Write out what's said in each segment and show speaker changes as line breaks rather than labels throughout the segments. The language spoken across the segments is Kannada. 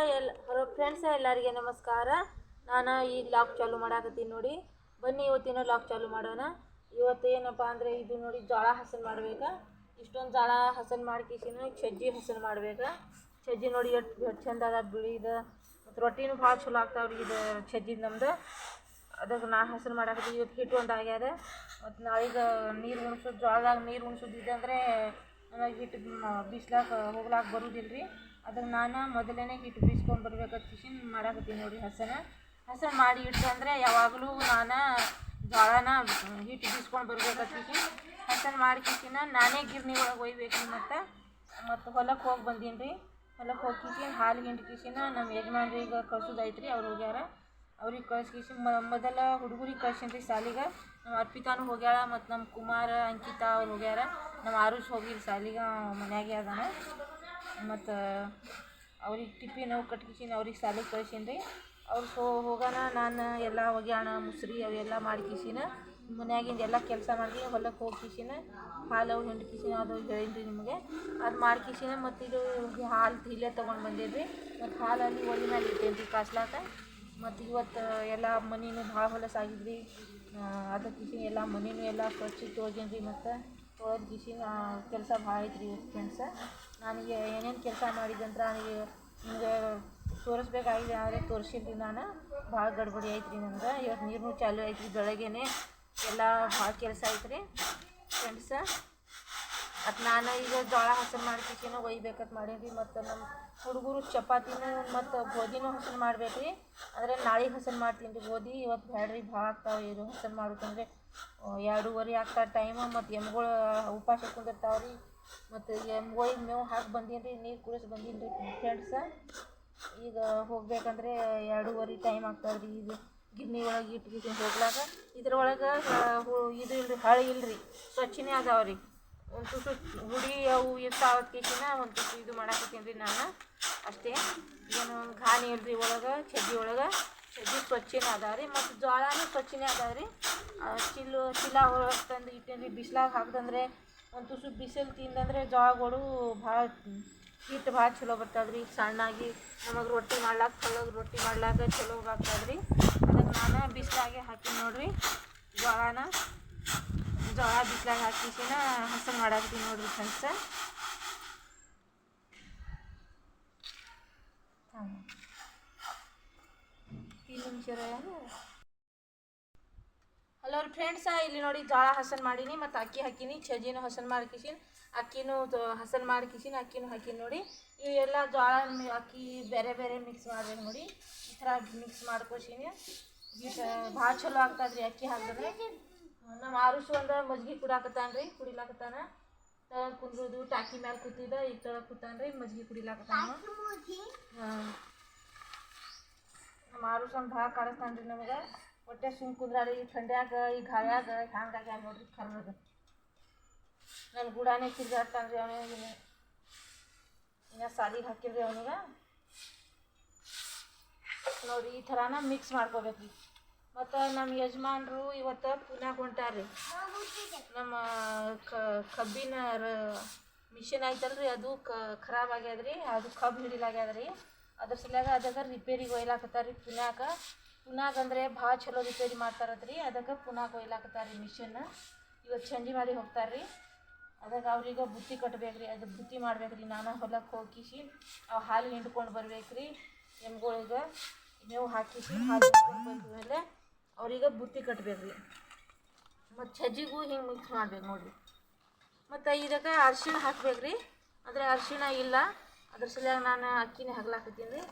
ಎಲ್ಲ ಹಲೋ ಫ್ರೆಂಡ್ಸ್ ಎಲ್ಲರಿಗೆ ನಮಸ್ಕಾರ. ನಾನು ಈ ಲಾಕ್ ಚಾಲು ಮಾಡಾಕತ್ತೀನಿ ನೋಡಿ. ಬನ್ನಿ ಇವತ್ತಿನ ಲಾಕ್ ಚಾಲು ಮಾಡೋಣ. ಇವತ್ತು ಏನಪ್ಪ ಅಂದರೆ ಇದು ನೋಡಿ ಜೋಳ ಹಸನ್ ಮಾಡ್ಬೇಕು. ಇಷ್ಟೊಂದು ಜೋಳ ಹಸನ್ ಮಾಡ್ಕಿಸಿನ ಸಜ್ಜಿ ಹಸನ್ ಮಾಡ್ಬೇಕು. ಸಜ್ಜಿ ನೋಡಿ ಎಷ್ಟು ಎಷ್ಟು ಚಂದ ಅದ ಬಿಳಿದ ಮತ್ತು ರೊಟ್ಟಿನೂ ಭಾಳ ಚಲೋ ಆಗ್ತಾವ್ರಿ ಇದು ಸಜ್ಜಿದು ನಮ್ದು. ಅದಕ್ಕೆ ನಾ ಹಸನ್ ಮಾಡಾಕತ್ತೀನಿ. ಇವತ್ತು ಹಿಟ್ಟು ಒಂದು ಆಗ್ಯದ. ಮತ್ತು ನಾಳೆಗೆ ನೀರು ಉಣ್ಸೋದು ಜೋಳದಾಗ ನೀರು ಉಣ್ಸೋದಿದೆ ಅಂದರೆ ನನಗೆ ಹಿಟ್ಟು ಬಿಸ್ಲಾಕ ಹೋಗ್ಲಾಕ ಬರುವುದಿಲ್ಲ ರೀ ಅದಕ್ಕೆ ನಾನು ಮೊದಲೇ ಹಿಟ್ಟು ಬೀಸ್ಕೊಂಡು ಬರ್ಬೇಕಂತ ಕಿಶಿನ್ ಮಾಡಾಕತ್ತೀನಿ ನೋಡಿರಿ ಹಸನ. ಹಸನ್ ಮಾಡಿ ಇಟ್ಕೊಂಡ್ರೆ ಯಾವಾಗಲೂ ನಾನು ಜೋಳನ ಹಿಟ್ಟು ಬೀಸ್ಕೊಂಡು ಬರ್ಬೇಕಂತ ಕಿಶಿನ್. ಹಸನ್ ಮಾಡಿ ಕಿಶಿನ ನಾನೇ ಗಿರ್ನಿ ಒಳಗೆ ಒಯ್ಬೇಕು ಮತ್ತು. ಮತ್ತು ಹೊಲಕ್ಕೆ ಹೋಗಿ ಬಂದೀನಿ ರೀ ಹೊಲಕ್ಕೆ ಹೋಗಿ ಹಾಲು ಹಿಂಡಿ ಕಿಶಿನ ನಮ್ಮ ಯಜಮಾನ್ರಿಗೆ ಕಳ್ಸೋದೈತೆ ರೀ ಅವ್ರು ಹೋಗ್ಯಾರ. ಅವ್ರಿಗೆ ಕಳ್ಸಿ ಮೊದಲ ಹುಡುಗರಿಗೆ ಕಳ್ಸೀನಿ ರೀ ಸಾಲಿಗೆ. ನಮ್ಮ ಅರ್ಪಿತಾನು ಹೋಗ್ಯಾಳ ಮತ್ತು ನಮ್ಮ ಕುಮಾರ ಅಂಕಿತಾ ಅವ್ರು ಹೋಗ್ಯಾರ. ನಮ್ಮ ಆರುಷ್ ಹೋಗಿ ಸಾಲಿಗೆ ಮನ್ಯಾಗೆ ಅದಾನ. ಮತ್ತು ಅವ್ರಿಗೆ ಟಿಫಿನ್ ಅವು ಕಟ್ಕಿಸಿನ ಅವ್ರಿಗೆ ಸಾಲಿಗೆ ಕಳ್ಸೀನಿ ರೀ ಅವ್ರು ಸೋ ಹೋಗೋಣ ನಾನು ಎಲ್ಲ ಒಗ್ಯಾಣ ಮುಸ್ರಿ ಅವೆಲ್ಲ ಮಾಡ್ಕಿಸಿನ, ಮನ್ಯಾಗಿಂದ ಎಲ್ಲ ಕೆಲಸ ಮಾಡಿ ಹೊಲಕ್ಕೆ ಹೋಗಿ ಕಿಸಿನ, ಹಾಲು ಅವು ಹಿಂಡಿ ಕಿಸಿನ, ಅದು ಹೇಳಿನಿ ರೀ ನಿಮಗೆ. ಅದು ಮಾಡ್ಕಿಸಿನ ಮತ್ತು ಇದು ಹಾಲು ಇಲ್ಲೇ ತೊಗೊಂಡು ಬಂದೀನಿ ರೀ ಮತ್ತು ಹಾಲು ಅಲ್ಲಿ ಒಲಿ ಮೇಲೆ ಇಟ್ಟೇನಿ ರೀ ಕಾಸ್ಲಾಕ. ಮತ್ತು ಇವತ್ತು ಎಲ್ಲ ಮನಿನೂ ಭಾಳ ಹೊಲಸಾಗಿದ್ರಿ ಅದಕ್ಕೆ ಎಲ್ಲ ಮನಿನೂ ಎಲ್ಲ ಸ್ವಚ್ಛ ತೊಳ್ದೀನಿ ರೀ ಮತ್ತು. ತೊಳೆದು ಕಿಸಿನ ಕೆಲಸ ಭಾಳ ಐತ್ರಿ ಫ್ರೆಂಡ್ಸ ನನಗೆ ಏನೇನು ಕೆಲಸ ಮಾಡಿದಂದ್ರೆ ನನಗೆ ನಿಮಗೆ ತೋರಿಸ್ಬೇಕಾಗಿದೆ, ಆದರೆ ತೋರಿಸಿಲ್ರಿ ನಾನು. ಭಾಳ ಗಡ್ಬಡಿ ಐತ್ರಿ ನನಗೆ ಇವತ್ತು ನೀರು ಚಾಲು ಐತ್ರಿ ಬೆಳಗ್ಗೆನೆ. ಎಲ್ಲ ಭಾಳ ಕೆಲಸ ಐತ್ರಿ ಫ್ರೆಂಡ್ಸ ಮತ್ತು ನಾನು ಈಗ ಜೋಳ ಹಸನ್ ಮಾಡ್ಕಿಸಿನ ಒಯ್ಬೇಕಂತ ಮಾಡೀನಿ ಮತ್ತು ನಮ್ಮ ಹುಡುಗರು ಚಪಾತಿನ ಮತ್ತು ಗೋಧಿನೂ ಹಸನ್ ಮಾಡ್ಬೇಕು ರೀ ಅಂದರೆ ನಾಳೆ ಹಸನ್ ಮಾಡ್ತೀನಿ ರೀ. ಗೋಧಿ ಇವತ್ತು ಬ್ಯಾಡ್ರಿ, ಭಾಳ ಆಗ್ತಾವೆ ಇದು ಹಸನ್ ಮಾಡೋಕಂದ್ರೆ ಎರಡೂವರೆ ಆಗ್ತಾ ಟೈಮ್ ಮತ್ತು ಎಮ್ಗಳು ಉಪವಾಸ ಕುಂದಿರ್ತಾವೆ ರೀ ಮತ್ತು ಎಮ್ಗಳಿಗೆ ಮೇವು ಹಾಕಿ ಬಂದೀನಿ ರೀ ನೀರು ಕುಡಿಸಿ ಬಂದೀನಿ ರೀ ಫ್ರೆಂಡ್ಸ ಈಗ ಹೋಗ್ಬೇಕಂದ್ರೆ ಎರಡೂವರೆ ಟೈಮ್ ಆಗ್ತದೆ ರೀ ಇದು ಗಿರ್ನಿ ಒಳಗೆ ಇಟ್ಟು ಹೋಗ್ಲಾಗ ಇದ್ರೊಳಗೆ ಇದು ಇಲ್ರಿ, ಹಳಿ ಇಲ್ರಿ, ಸ್ವಚ್ಛನೇ ಅದಾವೆ ರೀ ಒಂದು ತುಸು ಹುಡಿ ಅವು ಇರ್ತಾವ ಒಂದು ತುಸು ಇದು ಮಾಡಾಕತ್ತೀನಿ ರೀ ನಾನು. ಅಷ್ಟೇ. ಏನು ಘಾನಿ ಇಲ್ರಿ ಒಳಗೆ, ಚಡ್ಡಿ ಒಳಗೆ. ಚಜ್ಜಿ ಸ್ವಚ್ಛನೇ ಅದಾವ ರೀ, ಮತ್ತು ಜೋಳನೂ ಸ್ವಚ್ಛನೇ ಅದಾವ ರೀ. ಚಿಲ್ಲು ಚೀಲ ಒಳಗೆ ತಂದು ಇಟ್ಟೇನಿ ರೀ ಬಿಸ್ಲಾಗ ಹಾಕ್ದಂದ್ರೆ ಒಂದು ತುಸು ಬಿಸಿಲು ತಿಂದಂದ್ರೆ ಜೋಳಗಳು ಭಾಳ ಹಿಟ್ಟು ಭಾಳ ಚಲೋ ಬರ್ತದೆ ರೀ ಸಣ್ಣಾಗಿ ನಮಗೆ ರೊಟ್ಟಿ ಮಾಡ್ಲಾಕ ಚಲೋ ರೊಟ್ಟಿ ಮಾಡ್ಲಾಕ ಚಲೋ ಆಗ್ತದೆ ರೀ ಅದಕ್ಕೆ ನಾನು ಬಿಸಿಲಾಗೆ ಹಾಕಿ ನೋಡ್ರಿ. ಜೋಳನ ಜೋಳ ಬಿಸಿಲಾಗ ಹಾಕಿಸಿನ ಹಸನ್ ಮಾಡಾಕ್ತೀನಿ ನೋಡ್ರಿ ಫ್ರೆಂಡ್ಸ. ಹಲೋ ರೀ ಫ್ರೆಂಡ್ಸ ಇಲ್ಲಿ ನೋಡಿ ಜೋಳ ಹಸನ್ ಮಾಡೀನಿ ಮತ್ತು ಅಕ್ಕಿ ಹಾಕಿನಿ ಚಜ್ಜಿನೂ ಹಸನ್ ಮಾಡ್ಕಿಸಿನಿ ಅಕ್ಕಿನೂ ಹಸನ್ ಮಾಡ್ಕಿಸಿನಿ ಅಕ್ಕಿನೂ ಹಾಕಿನಿ ನೋಡಿ. ಇವೆಲ್ಲ ಜೋಳ ಅಕ್ಕಿ ಬೇರೆ ಬೇರೆ ಮಿಕ್ಸ್ ಮಾಡ್ಬೇಕು ನೋಡಿ. ಈ ಥರ ಮಿಕ್ಸ್ ಮಾಡ್ಕೊಸಿನಿ ಭಾಳ ಚಲೋ ಆಗ್ತದೆ ರೀ ಅಕ್ಕಿ ಹಾಕಿದ್ರೆ. ನಮ್ಮ ಆರುಸು ಒಂದು ಮಜ್ಗೆ ಕುಡಾಕತ್ತಾನ ರೀ ಕುಡಿಲಾಕತ್ತಾನ. ತಳಗ್ ಕುಂದ್ರದು ಟಾಕಿ ಮ್ಯಾಲ ಕೂತಿದ್ದ ಈಗ ತಳಗ್ ಕೂತಾನ ರೀ ಮಜ್ಗಿ ಕುಡಿಲಾಕತ್ತಾನ. ಹಾಂ. ನಮ್ಮ ಒಂದು ಭಾಳ ಕಾಣಿಸ್ತಾನೆ ರೀ ನಮಗೆ. ಹೊಟ್ಟೆ ಸುಮ್ ಕುಂದ್ರಾರಿ ಈ ಥಂಡ್ಯಾಗ, ಈ ಗಾಳ್ಯಾಗ ಹ್ಯಾಂಗಾಗಿ ನೋಡ್ರಿ ಕರ್ರದು. ನನ್ನ ಗುಡಾನೇ ರೀ ಅವನಿಗೆ ಇನ್ನ ಸಾಲಿಗೆ ಹಾಕಿದ್ರಿ ಅವನಿಗೆ. ನೋಡಿ, ಈ ಥರನ ಮಿಕ್ಸ್ ಮಾಡ್ಕೋಬೇಕು ಮತ್ತು ನಮ್ಮ ಯಜಮಾನ್ರು ಇವತ್ತು ಪುನಾಗ ಹೊಂಟಾರ್ರಿ. ನಮ್ಮ ಕಬ್ಬಿನ ಮಿಷಿನ್ ಐತಲ್ರಿ, ಅದು ಖರಾಬ್ ಆಗ್ಯದ ರೀ ಅದು ಕಬ್ಬು ಹಿಡಿಲಾಗ್ಯದ ರೀ ಅದ್ರ ಸಲುವಾಗ ಅದಕ್ಕೆ ರಿಪೇರಿಗೆ ಒಯ್ಲಾಕತ್ತಾರ ರೀ ಪುನ್ಯಾಕ ಪುನಾಗ ಅಂದರೆ ಭಾಳ ಚಲೋ ರಿಪೇರಿ ಮಾಡ್ತಾರದ್ರಿ ಅದಕ್ಕೆ ಪುನಾಗ ಒಯ್ಲಾಕತ್ತಾರ ರೀ ಮಿಷನ್ ಇವತ್ತು ಚಂಡಿ ಮಾಡಿ ಹೋಗ್ತಾರೆ ರೀ ಅದಕ್ಕೆ ಅವ್ರಿಗೆ ಬುತ್ತಿ ಕಟ್ಬೇಕು ರೀ ಅದು ಬುತ್ತಿ ಮಾಡ್ಬೇಕು ರೀ ನಾನು ಹೊಲಕ್ಕೆ ಹೋಗಿಸಿ ಅವು ಹಾಲು ಹಿಂಡ್ಕೊಂಡು ಬರ್ಬೇಕು ರೀ ಎಮ್ಗಳಿಗೆ. ಮೇವು ಹಾಕಿಸಿ ಹಾಲು ಹಿಂಡ್ಕೊಂಡು ಮೇಲೆ ಅವ್ರಿಗೆ ಬುತ್ತಿ ಕಟ್ಬೇಕು ರೀ ಮತ್ತು ಸಜ್ಜಿಗೂ ಹಿಂಗೆ ಮಿಕ್ಸ್ ಮಾಡ್ಬೇಕು ನೋಡಿರಿ. ಮತ್ತು ಇದಕ್ಕೆ ಅರ್ಶಿಣ ಹಾಕ್ಬೇಕು ರೀ ಅಂದರೆ ಅರ್ಶಿಣ ಇಲ್ಲ. ಅದ್ರ ಸಲುವಾಗಿ ನಾನು ಅಕ್ಕಿನೇ ಹಗ್ಲಾಕತ್ತೀನಿ. ರೀ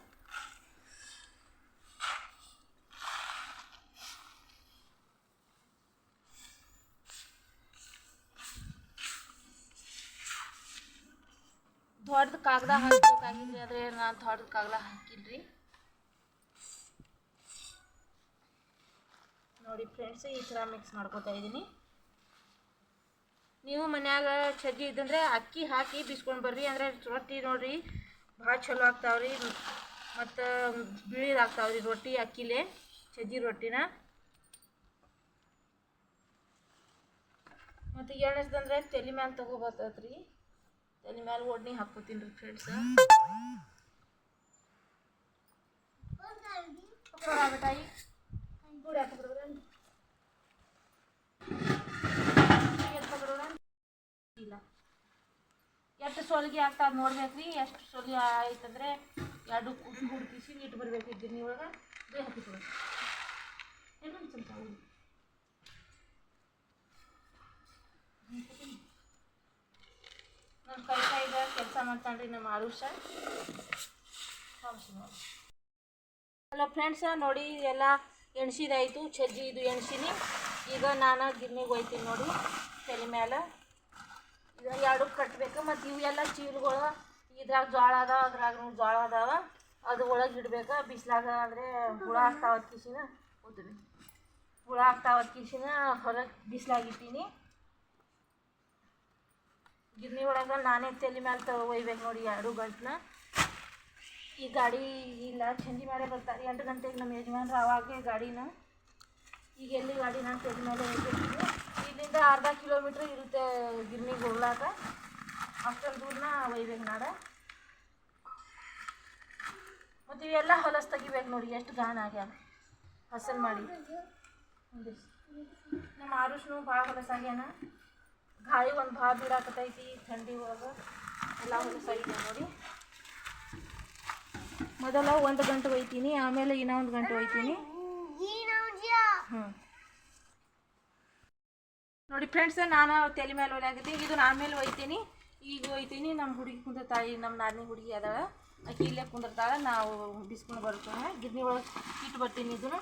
ದೊಡ್ಡ ಕಾಗದ ಹಾಕ್ಬೇಕಾಗಿದ್ರಿ, ಆದರೆ ನಾನು ದೊಡ್ಡ ಕಾಗದ ಹಾಕಿಲ್ರಿ. ನೋಡಿ ಫ್ರೆಂಡ್ಸ್ ಈ ಥರ ಮಿಕ್ಸ್ ಮಾಡ್ಕೋತಾ ಇದ್ದೀನಿ ನೀವು ಮನ್ಯಾಗ ಸಜ್ಜಿ ಇದ್ದಂದ್ರೆ ಅಕ್ಕಿ ಹಾಕಿ ಬಿಸ್ಕೊಂಡು ಬರ್ರಿ. ಅಂದ್ರೆ ರೊಟ್ಟಿ ನೋಡ್ರಿ ಭಾಳ ಚಲೋ ಆಗ್ತಾವ್ರಿ. ಮತ್ತು ಬಿಳಿದಾಗ್ತಾವ್ರಿ ರೊಟ್ಟಿ ಅಕ್ಕಿಲೆ ಸಜ್ಜಿ ರೊಟ್ಟಿನ. ಮತ್ತು ಎಣ್ಣೆಸ್ದಂದ್ರೆ ತಲೆ ಮ್ಯಾಲ ತೊಗೊಬರ್ತೈತೆ ರೀ ತಲೆ ಮ್ಯಾಲ ಒಡ್ನಿ ಹಾಕೋತೀನಿ ರೀ ಫ್ರೆಂಡ್ಸ್. थोड़ा ಎಷ್ಟು ಸೋಲಿಗೆ ಆಗ್ತದೆ ನೋಡ್ಬೇಕ್ರಿ, ಎಷ್ಟು ಸೋಲಿ ಆಯ್ತಂದ್ರೆ ಎರಡು ಕುಟ್ಟು ಹುಡುಕಿಸಿ ಇಟ್ಟು ಬರ್ಬೇಕು ಗಿರ್ನಿ ಒಳಗೆ ಬೇ ಹಾಕಿ ಕೊಡು ಇನ್ನೊಂದು ಸ್ವಲ್ಪ ಉಳಿ. ನನ್ನ ಕೈ ಕೈಗ ಕೆಲಸ ಮಾಡ್ತಾನ್ರಿ ನಮ್ಮ ಆರುಷ. ಹಲೋ ಫ್ರೆಂಡ್ಸ, ನೋಡಿ ಎಲ್ಲ ಎಣ್ಸಿದಾಯ್ತು ಸಜ್ಜಿ ಇದು ಎಣ್ಸಿನಿ. ಈಗ ನಾನು ಗಿರ್ನಿಗೆ ಹೋಯ್ತೀನಿ ನೋಡಿ ತಲೆ ಇದು ಎರಡು ಕಟ್ಟಬೇಕು ಮತ್ತು ಇವೆಲ್ಲ ಚೀಲಗಳು ಇದ್ರಾಗ ಜೋಳ ಅದಾವ, ಅದ್ರಾಗ ಜೋಳ ಅದಾವ. ಅದು ಒಳಗೆ ಇಡ್ಬೇಕು. ಬಿಸ್ಲಾಗ ಅಂದರೆ ಹುಳ ಆಗ್ತಾವ ಕಿಶಿನ. ಉದ್ರಿ. ಹುಳ ಆಗ್ತಾವ ಕಿಶಿನ ಹೊರಗೆ ಬಿಸ್ಲಾಗಿ ಇಟ್ಟೀನಿ. ಗಿರ್ನಿ ಒಳಗೆ ನಾನೇ ತಲೆ ಮೇಲೆ ಒಯ್ಬೇಕು ನೋಡಿ ಎರಡು ಗಂಟನ. ಈ ಗಾಡಿ ಇಲ್ಲ ಚಂದಿ ಮೇಲೆ ಬರ್ತಾರೆ. ಎಂಟು ಗಂಟೆಗೆ ನಮ್ಮ ಯಜಮಾನ್ರು ಅವಾಗೆ ಗಾಡಿನ. ಈಗ ಎಲ್ಲಿ ಗಾಡಿ ನಾನು ತಲೆ ಮೇಲೆ ಒಯ್ಬೇಕಿದೆ ಇಲ್ಲಿಂದ ಅರ್ಧ ಕಿಲೋಮೀಟ್ರ್ ಇರುತ್ತೆ ಗಿರ್ನಿಗೆ ಹೋಗ್ಲಾಕ ಅಷ್ಟೊಂದು ದೂರನ ಒಯ್ಬೇಕು ನಾಡ ಮತ್ತು ಇವೆಲ್ಲ ಹೊಲಸು ತೆಗಿಬೇಕು ನೋಡಿ ಎಷ್ಟು ಗಾನ ಆಗ್ಯಾವ. ಹಸನ್ ಮಾಡಿ. ನಮ್ಮ ಆರುಷ್ನು ಭಾಳ ಹೊಲಸಾಗ್ಯಾನ ಗಾಳಿ ಒಂದು ಭಾಳ ಬೀಳಾಕತೈತಿ ಥಂಡಿ ಒಳಗೆ. ಎಲ್ಲ ಹೊಲಸಾಗಿದೆ ನೋಡಿ. ಮೊದಲ ಒಂದು ಗಂಟೆ ಒಯ್ತೀನಿ ಆಮೇಲೆ ಇನ್ನೊಂದು ಗಂಟೆ ಒಯ್ತೀನಿ. ಹ್ಞೂ ನೋಡಿ ಫ್ರೆಂಡ್ಸ್ ನಾನು ತಲೆ ಮೇಲೆ ಒಲೆಯಾಗಿದ್ದೀನಿ ಇದು ನಾನು ಮೇಲೆ ಒಯ್ತೀನಿ. ಈಗ ಒಯ್ತೀನಿ. ನಮ್ಮ ಹುಡುಗಿ ಕುಂದಿರ್ತಾಳೆ ನಮ್ಮ ನಾದಿನಿ ಹುಡುಗಿ ಅದಾಳ. ಆಕೆ ಇಲ್ಲೇ ಕುಂದಿರ್ತಾಳೆ. ನಾವು ಬಿಸ್ಕೊಂಡು ಬರ್ತೀವಿ ಗಿರ್ನಿ ಒಳಗೆ ಇಟ್ಟು ಬರ್ತೀನಿ ಇದನ್ನು.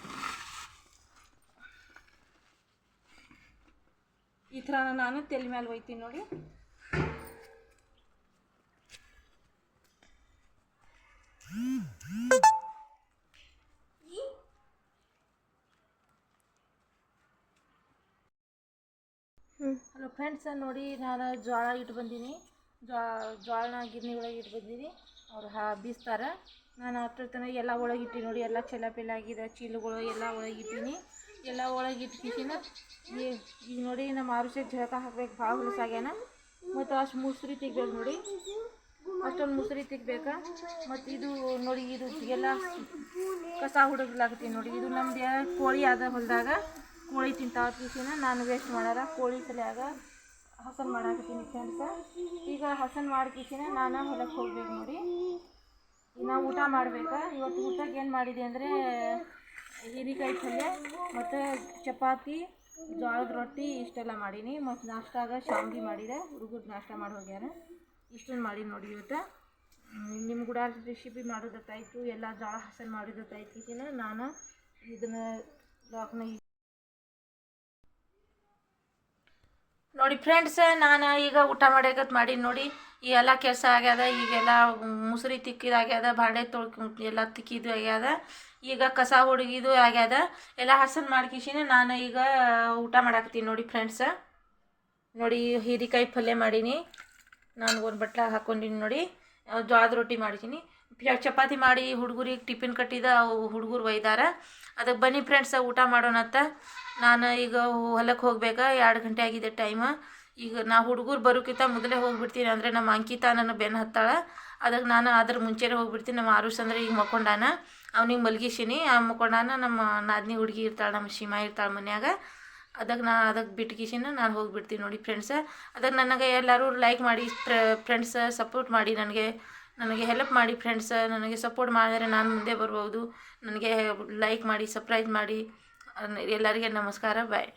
ಈ ಥರ ನಾನು ತಲೆ ಮೇಲೆ ಒಯ್ತೀನಿ ನೋಡಿ. ಫ್ರೆಂಡ್ಸ್ ನೋಡಿ ನಾನು ಜೋಳ ಇಟ್ಟು ಬಂದೀನಿ. ಜೋಳ ಜೋಳನ ಗಿರ್ನಿ ಒಳಗೆ ಇಟ್ಟು ಬಂದೀನಿ. ಅವ್ರು ಹಾ, ಬೀಸ್ತಾರೆ. ನಾನು ಅಷ್ಟರ ತನಕ ಎಲ್ಲ ಒಳಗೆ ಇಟ್ಟು ನೋಡಿ. ಎಲ್ಲ ಚೆಲ್ಲ ಪಿಲ್ಲ ಆಗಿದೆ ಚೀಲಗಳು ಎಲ್ಲ ಒಳಗೆ ಇಟ್ಟೀನಿ. ಎಲ್ಲ ಒಳಗೆ ಇಟ್ಕಿಸಿನ ಈಗ ನೋಡಿ ನಮ್ಮ ಆರುಷ ಜಳಕ ಹಾಕ್ಬೇಕು. ಭಾಳ ಹೊಲಸಾಗ್ಯಾನ ಮತ್ತು ಅಷ್ಟು ಮುಸ್ರಿ ತೆಗ್ಬೇಕು ನೋಡಿ. ಅಷ್ಟೊಂದು ಮುಸ್ರಿ ತೆಗ್ಬೇಕಾ. ಮತ್ತು ಇದು ನೋಡಿ, ಇದು ಎಲ್ಲ ಕಸ ಹುಡುಗ್ಲಾಕತ್ತೀನಿ ನೋಡಿ. ಇದು ನಮ್ದು ಕೋಳಿ ಆದ ಹೊಲದಾಗ. ಕೋಳಿ ತಿಂತಾವ ಕಿಸಿನ ನಾನು ವೇಸ್ಟ್ ಮಾಡಾರ, ಕೋಳಿ ಸಲಿಯಾಗ ಹಸನ್ ಮಾಡಾಕತ್ತೀನಿ ಫ್ರೆಂಡ್ಸ ಈಗ ಹಸನ್ ಮಾಡಿಕೀಸಿನ ನಾನು ಹೊಲಕ್ಕೆ ಹೋಗ್ಬೇಕು ನೋಡಿ. ಇನ್ನು ಊಟ ಮಾಡ್ಬೇಕು. ಇವತ್ತು ಊಟಕ್ಕೆ ಏನು ಮಾಡಿದೆ ಅಂದರೆ ಹೀರಿಕಾಯಿ ಪಲ್ಯ ಮತ್ತು ಚಪಾತಿ, ಜೋಳದ ರೊಟ್ಟಿ ಇಷ್ಟೆಲ್ಲ ಮಾಡೀನಿ. ಮತ್ತು ನಾಷ್ಟಾಗ ಶಾವ್ಗೆ ಮಾಡಿದೆ. ಹುಡುಗರು ನಾಷ್ಟ ಮಾಡಿ ಹೋಗ್ಯಾರ. ಇಷ್ಟನ್ನು ಮಾಡೀನಿ ನೋಡಿ ಇವತ್ತು. ನಿಮ್ಮ ಕೂಡ ರೆಸಿಪಿ ಮಾಡೋದತ್ತಾಯ್ತು ಎಲ್ಲ ಜೋಳ ಹಸನ್ ಮಾಡಿದತ್ತಾಯ್ತು ಈಗಿನ ನಾನು ಇದನ್ನು ಲಾಕ್ನ ನೋಡಿ ಫ್ರೆಂಡ್ಸ್ ನಾನು ಈಗ ಊಟ ಮಾಡ್ಯಾಕತ್ ಮಾಡಿ ನೋಡಿ. ಈ ಎಲ್ಲ ಕೆಲಸ ಆಗ್ಯದ, ಈಗೆಲ್ಲ ಮುಸುರಿ ತಿಕ್ಕಿದಾಗ್ಯದ ಬಾಂಡೆ ತೊಳ್ಕ ಎಲ್ಲ ತಿಕ್ಕಿದ್ದು ಆಗ್ಯದ. ಈಗ ಕಸ ಹುಡುಗಿದು ಆಗ್ಯದ. ಎಲ್ಲ ಹಸನ್ ಮಾಡ್ಕಿಸಿನ, ನಾನು ಈಗ ಊಟ ಮಾಡಾಕತ್ತೀನಿ ನೋಡಿ ಫ್ರೆಂಡ್ಸ್ ನೋಡಿ ಹೀರಿಕಾಯಿ ಪಲ್ಯ ಮಾಡೀನಿ. ನಾನು ಒಂದು ಬಟ್ಲಾಗ ಹಾಕೊಂಡಿನಿ ನೋಡಿ. ಜ್ವಾದ ರೊಟ್ಟಿ ಮಾಡಿದ್ದೀನಿ ಚಪಾತಿ ಮಾಡಿ ಹುಡುಗರಿಗೆ ಟಿಫಿನ್ ಕಟ್ಟಿದ ಹುಡುಗರು ಒಯ್ದಾರ. ಅದಕ್ಕೆ ಬನ್ನಿ ಫ್ರೆಂಡ್ಸ ಊಟ ಮಾಡೋಣತ್ತ ನಾನು ಈಗ ಹೊಲಕ್ಕೆ ಹೋಗ್ಬೇಕಾ? ಎರಡು ಗಂಟೆ ಆಗಿದೆ ಟೈಮ ಈಗ ನಾ ಹುಡುಗರು ಬರೋಕ್ಕಿಂತ ಮೊದಲೇ ಹೋಗ್ಬಿಡ್ತೀನಿ ಅಂದರೆ ನಮ್ಮ ಅಂಕಿತ ನನ್ನ ಬೆನ್ನು ಹತ್ತಾಳ. ಅದಕ್ಕೆ ನಾನು ಅದ್ರ ಮುಂಚೆನೇ ಹೋಗ್ಬಿಡ್ತೀನಿ ನಮ್ಮ ಆರುಷ್ ಅಂದರೆ ಈಗ ಮಕ್ಕೊಂಡಾನ. ಅವ್ನಿಗೆ ಮಲಗಿಸಿನಿ ಆ ಮಕ್ಕೊಂಡಾನ ನಮ್ಮ ನಾದಿನಿ ಹುಡುಗಿ ಇರ್ತಾಳೆ, ನಮ್ಮ ಸೀಮಾ ಇರ್ತಾಳೆ ಮನ್ಯಾಗ. ಅದಕ್ಕೆ ನಾ ಅದಕ್ಕೆ ಬಿಟ್ಕಿಸಿನ ನಾನು ಹೋಗಿಬಿಡ್ತೀನಿ ನೋಡಿ ಫ್ರೆಂಡ್ಸ ಅದಕ್ಕೆ ನನಗೆ ಎಲ್ಲರೂ ಲೈಕ್ ಮಾಡಿ ಫ್ರೆಂಡ್ಸ್ ಸಪೋರ್ಟ್ ಮಾಡಿ ನನಗೆ. ನನಗೆ ಹೆಲ್ಪ್ ಮಾಡಿ ಫ್ರೆಂಡ್ಸ ನನಗೆ ಸಪೋರ್ಟ್ ಮಾಡಿದರೆ ನಾನು ಮುಂದೆ ಬರ್ಬೋದು. ನನಗೆ ಲೈಕ್ ಮಾಡಿ ಸಪ್ರೈಸ್ ಮಾಡಿ. ಎಲ್ಲರಿಗೆ ನಮಸ್ಕಾರ ಬಾಯ್